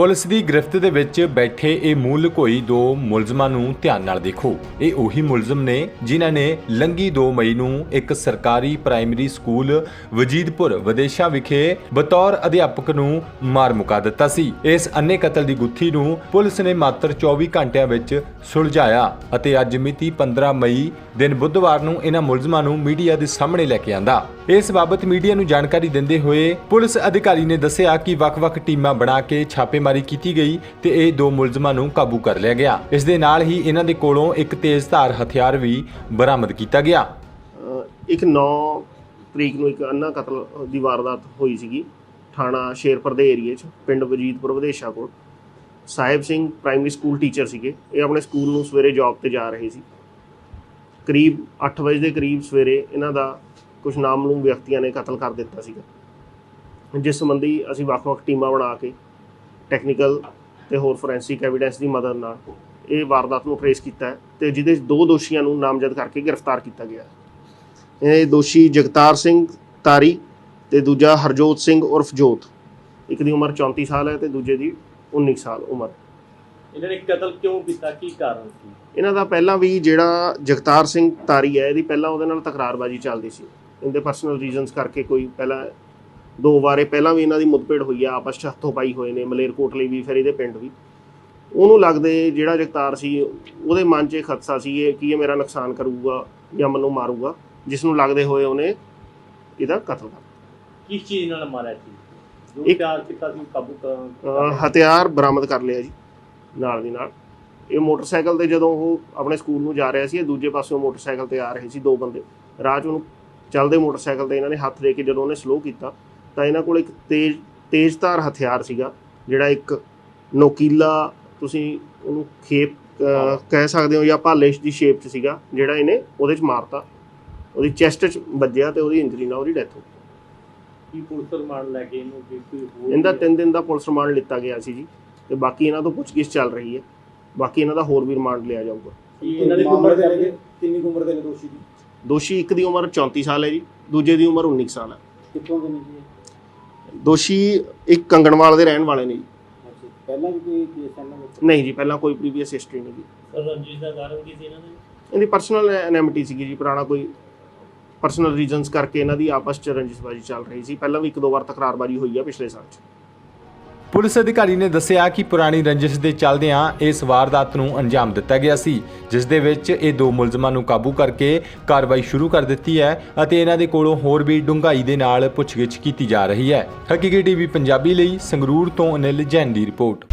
Police ਦੀ ਗ੍ਰਿਫਤ ਦੇ ਵਿੱਚ ਬੈਠੇ ਇਹ ਮੂਲ ਕੋਈ ਦੋ ਮੁਲਜ਼ਮਾਂ ਨੂੰ ਧਿਆਨ ਨਾਲ ਦੇਖੋ। ਇਹ ਉਹੀ ਮੁਲਜ਼ਮ ਨੇ ਜਿਨ੍ਹਾਂ ਨੇ ਲੰਗੀ 2 ਮਈ ਨੂੰ ਇੱਕ ਸਰਕਾਰੀ ਪ੍ਰਾਇਮਰੀ ਸਕੂਲ ਵਜੀਦਪੁਰ ਵਿਦੇਸ਼ਾ ਵਿਖੇ ਬਤੌਰ ਅਧਿਆਪਕ ਨੂੰ ਮਾਰ ਮੁਕਾ ਦਿੱਤਾ ਸੀ। ਇਸ ਅੰਨੇ ਕਤਲ ਦੀ ਗੁੱਥੀ ਨੂੰ ਪੁਲਿਸ ਨੇ ਮਾਤਰ 24 ਘੰਟਿਆਂ ਵਿੱਚ ਸੁਲਝਾਇਆ ਅਤੇ ਅੱਜ ਮਿਤੀ 15 ਮਈ ਦਿਨ ਬੁੱਧਵਾਰ ਨੂੰ ਇਹਨਾਂ ਮੁਲਜ਼ਮਾਂ ਨੂੰ ਮੀਡੀਆ ਦੇ ਸਾਹਮਣੇ ਲੈ ਕੇ ਆਂਦਾ। ਇਸ ਬਾਬਤ ਮੀਡੀਆ ਨੂੰ ਜਾਣਕਾਰੀ ਦਿੰਦੇ ਹੋਏ ਪੁਲਿਸ ਅਧਿਕਾਰੀ ਨੇ ਦੱਸਿਆ ਕਿ ਵੱਖ-ਵੱਖ ਟੀਮਾਂ ਬਣਾ ਕੇ ਛਾਪੇਮਾਰੀ ਕੀਤੀ ਗਈ ਤੇ ਇਹ ਦੋ ਮੁਲਜ਼ਮਾਂ ਨੂੰ ਕਾਬੂ ਕਰ ਲਿਆ ਗਿਆ। ਇਸ ਦੇ ਨਾਲ ਹੀ ਇਹਨਾਂ ਦੇ ਕੋਲੋਂ ਇੱਕ ਤੇਜ਼ਧਾਰ ਹਥਿਆਰ ਵੀ ਬਰਾਮਦ ਕੀਤਾ ਗਿਆ। ਇੱਕ 9 ਤਰੀਕ ਨੂੰ ਇੱਕ ਅੰਨਾ ਕਤਲ ਦੀ ਵਾਰਦਾਤ ਹੋਈ ਸੀਗੀ। ਥਾਣਾ ਸ਼ੇਰਪੁਰ ਦੇ ਏਰੀਏ 'ਚ, ਪਿੰਡ ਵਜੀਦਪੁਰ ਵਿਦੇਸ਼ਾ ਕੋਲ। Sahib Singh primary school teacher ਸੀਗੇ। ਇਹ ਆਪਣੇ ਸਕੂਲ ਨੂੰ ਸਵੇਰੇ ਜੌਬ ਤੇ ਜਾ ਰਹੇ ਸੀ। ਕਰੀਬ 8 ਵਜੇ ਦੇ ਕਰੀਬ ਸਵੇਰੇ ਇਹਨਾਂ ਦਾ ਕੁਝ ਨਾਮਲੂਮ ਵਿਅਕਤੀਆਂ ਨੇ ਕਤਲ ਕਰ ਦਿੱਤਾ ਸੀਗਾ। ਜਿਸ ਸੰਬੰਧੀ ਅਸੀਂ ਵੱਖ-ਵੱਖ ਟੀਮਾਂ ਬਣਾ ਕੇ ਟੈਕਨੀਕਲ ਤੇ ਹੋਰ ਫੋਰੈਂਸਿਕ ਐਵੀਡੈਂਸ ਦੀ ਮਦਦ ਨਾਲ ਇਹ ਵਾਰਦਾਤ ਨੂੰ ਟ੍ਰੇਸ ਕੀਤਾ ਹੈ ਤੇ ਜਿਹਦੇ 'ਚ ਦੋ ਦੋਸ਼ੀਆਂ ਨੂੰ ਨਾਮਜ਼ਦ ਕਰਕੇ ਗ੍ਰਿਫਤਾਰ ਕੀਤਾ ਗਿਆ ਇਹ ਦੋਸ਼ੀ ਜਗਤਾਰ ਸਿੰਘ ਤਾਰੀ ਤੇ ਦੂਜਾ ਹਰਜੋਤ ਸਿੰਘ ਉਰਫ ਜੋਤ। ਇੱਕ ਦੀ ਉਮਰ 34 ਸਾਲ ਹੈ ਤੇ ਦੂਜੇ ਦੀ 19 ਸਾਲ ਉਮਰ। ਇਹਨਾਂ ਨੇ ਕਤਲ ਕਿਉਂ ਕੀਤਾ? ਕੀ ਕਾਰਨ ਸੀ? ਇਹਨਾਂ ਦਾ ਪਹਿਲਾਂ ਵੀ ਜਿਹੜਾ ਜਗਤਾਰ ਸਿੰਘ ਤਾਰੀ ਹੈ ਇਹਦੀ ਪਹਿਲਾਂ ਉਹਦੇ ਨਾਲ ਤਕਰਾਰਬਾਜ਼ੀ ਚੱਲਦੀ ਸੀ। ਇਹਦੇ ਪਰਸਨਲ ਰੀਜ਼ਨਸ ਕਰਕੇ ਕੋਈ ਪਹਿਲਾਂ ਦੋ ਵਾਰੇ ਪਹਿਲਾਂ ਵੀ ਇਹਨਾਂ ਦੀ ਮੁੱਦਪੇੜ ਹੋਈ ਆ ਆਪਸ 'ਚ ਹੱਥੋਂ ਪਾਈ ਹੋਏ ਨੇ ਮਲੇਰਕੋਟਲੇ ਵੀ ਫਿਰ ਇਹਦੇ ਪਿੰਡ ਵੀ। ਉਹਨੂੰ ਲੱਗਦੇ ਜਿਹੜਾ ਜਗਤਾਰ ਸੀ ਉਹਦੇ ਮਨ 'ਚ ਖਦਸ਼ਾ ਸੀ ਇਹ ਕਿ ਇਹ ਮੇਰਾ ਨੁਕਸਾਨ ਕਰੂਗਾ ਜਾਂ ਮੈਨੂੰ ਮਾਰੂਗਾ ਜਿਸ ਨੂੰ ਲੱਗਦੇ ਹੋਏ ਉਹਨੇ ਇਹਦਾ ਕਤਲ ਕਰ ਕਿਸ ਚੀਜ਼ ਨਾਲ ਮਾਰਿਆ ਸੀ? ਜੋ ਪਿਆਰ ਕੀਤਾ ਸੀ ਕਾਬੂ ਕਰ ਹਥਿਆਰ ਬਰਾਮਦ ਕਰ ਲਿਆ ਜੀ। ਨਾਲ ਦੀ ਨਾਲ। ਇਹ ਮੋਟਰਸਾਈਕਲ ਤੇ ਜਦੋਂ ਉਹ ਆਪਣੇ ਸਕੂਲ ਨੂੰ ਜਾ ਰਿਹਾ ਸੀ ਇਹ ਦੂਜੇ ਪਾਸਿਓਂ ਮੋਟਰਸਾਈਕਲ ਤੇ ਆ ਰਹੇ ਸੀ ਦੋ ਬੰਦੇ। ਰਾਹ 'ਚ ਉਹਨੂੰ ਚੱਲਦੇ ਮੋਟਰਸਾਈਕਲ ਤੇ ਇਹਨਾਂ ਨੇ ਹੱਥ ਦੇ ਕੇ ਜਦੋਂ ਉਹਨੇ ਸਲੋ ਕੀਤਾ ਤਾਂ ਇਹਨਾਂ ਕੋਲ ਇੱਕ ਤੇਜ਼ ਤੇਜ਼ਧਾਰ ਹਥਿਆਰ ਸੀਗਾ ਜਿਹੜਾ ਇੱਕ ਨੋਕੀਲਾ ਤੁਸੀਂ ਉਹਨੂੰ ਖੇਪ ਕਹਿ ਸਕਦੇ ਹੋ ਜਾਂ ਭਾਲੇਸ਼ ਦੀ ਸ਼ੇਪ 'ਚ ਸੀਗਾ ਜਿਹੜਾ ਇਹਨੇ ਉਹਦੇ 'ਚ ਮਾਰਤਾ। ਉਹਦੀ ਚੈਸਟ 'ਚ ਵੱਜਿਆ ਤੇ ਉਹਦੀ ਇੰਜਰੀ ਨਾਲ ਉਹਦੀ ਡੈਥ ਹੋ ਗਈ। ਕੀ ਪੁਲਿਸ ਰਿਮਾਂਡ ਲੈ ਕੇ ਇਹਨੂੰ ਕਿ ਕੋਈ ਹੋਰ ਇਹਦਾ 3 ਦਿਨ ਦਾ ਪੁਲਿਸ ਰਿਮਾਂਡ ਲਿੱਤਾ ਗਿਆ ਸੀ ਜੀ। ਤੇ ਬਾਕੀ ਇਹਨਾਂ ਤੋਂ ਪੁੱਛਗਿੱਛ ਚੱਲ ਰਹੀ ਹੈ। ਬਾਕੀ ਇਹਨਾਂ ਦਾ ਹੋਰ ਵੀ ਰਿਮਾਂਡ ਲਿਆ ਜਾਊਗਾ। ਕੀ ਇਹਨਾਂ ਦੀ ਮਾਮਲੇ ਦੇ ਉਮਰ ਨੇ ਕਿੰਨੀ ਕੁ ਉਮਰ ਦੇ ਨੇ ਦੋਸ਼ੀ ਦੀ? ਦੋਸ਼ੀ ਇੱਕ ਦੀ ਉਮਰ 34 ਸਾਲ ਹੈ ਜੀ ਦੂਜੇ ਦੀ ਉਮਰ 19 ਸਾਲ ਹੈ। ਕਿੱਥੋਂ ਦੇ ਨੇ ਜੀ ਇਹ? ਦੋਸ਼ੀ ਇੱਕ ਕੰਗਣਵਾਲ ਦੇ ਰਹਿਣ ਵਾਲੇ ਨੇ ਜੀ। ਪਹਿਲਾਂ ਵੀ ਕੋਈ ਕੇਸ ਇਹਨਾਂ ਵਿੱਚ? ਨਹੀਂ ਜੀ ਪਹਿਲਾਂ ਕੋਈ ਪ੍ਰੀਵੀਅਸ ਹਿਸਟਰੀ ਨਹੀਂ ਜੀ। ਰੰਜਿਸ਼ ਦਾ ਕਾਰਨ ਕੀ ਸੀ ਇਹਨਾਂ ਦੇ? ਇਹਦੀ ਪਰਸਨਲ ਐਨੈਮਿਟੀ ਸੀਗੀ ਜੀ ਪੁਰਾਣਾ ਕੋਈ ਪਰਸਨਲ ਰੀਜ਼ਨਸ ਕਰਕੇ ਇਹਨਾਂ ਦੀ ਆਪਸ ਚ ਰੰਜਿਸ਼ਬਾਜੀ ਚੱਲ ਰਹੀ ਸੀ। ਪਹਿਲਾਂ ਵੀ ਇੱਕ ਦੋ ਵਾਰ ਤਕਰਾਰਬਾਜੀ ਹੋਈ ਆ ਪਿਛਲੇ ਸਾਲ ਚ। ਪੁਲਿਸ ਅਧਿਕਾਰੀ ਨੇ ਦੱਸਿਆ ਕਿ ਪੁਰਾਣੀ ਰੰਜਿਸ਼ ਦੇ ਚੱਲਦਿਆਂ ਇਸ ਵਾਰਦਾਤ ਨੂੰ ਅੰਜਾਮ ਦਿੱਤਾ ਗਿਆ ਸੀ, ਜਿਸ ਦੇ ਵਿੱਚ ਇਹ ਦੋ ਮੁਲਜ਼ਮਾਂ ਨੂੰ ਕਾਬੂ ਕਰਕੇ ਕਾਰਵਾਈ ਸ਼ੁਰੂ ਕਰ ਦਿੱਤੀ ਹੈ ਅਤੇ ਇਹਨਾਂ ਦੇ ਕੋਲੋਂ ਹੋਰ ਵੀ ਡੂੰਘਾਈ ਦੇ ਨਾਲ ਪੁੱਛਗਿੱਛ ਕੀਤੀ ਜਾ ਰਹੀ ਹੈ। ਹਕੀਕੀ ਟੀਵੀ ਪੰਜਾਬੀ ਲਈ ਸੰਗਰੂਰ ਤੋਂ ਅਨਿਲ ਜੈਨ ਦੀ ਰਿਪੋਰਟ।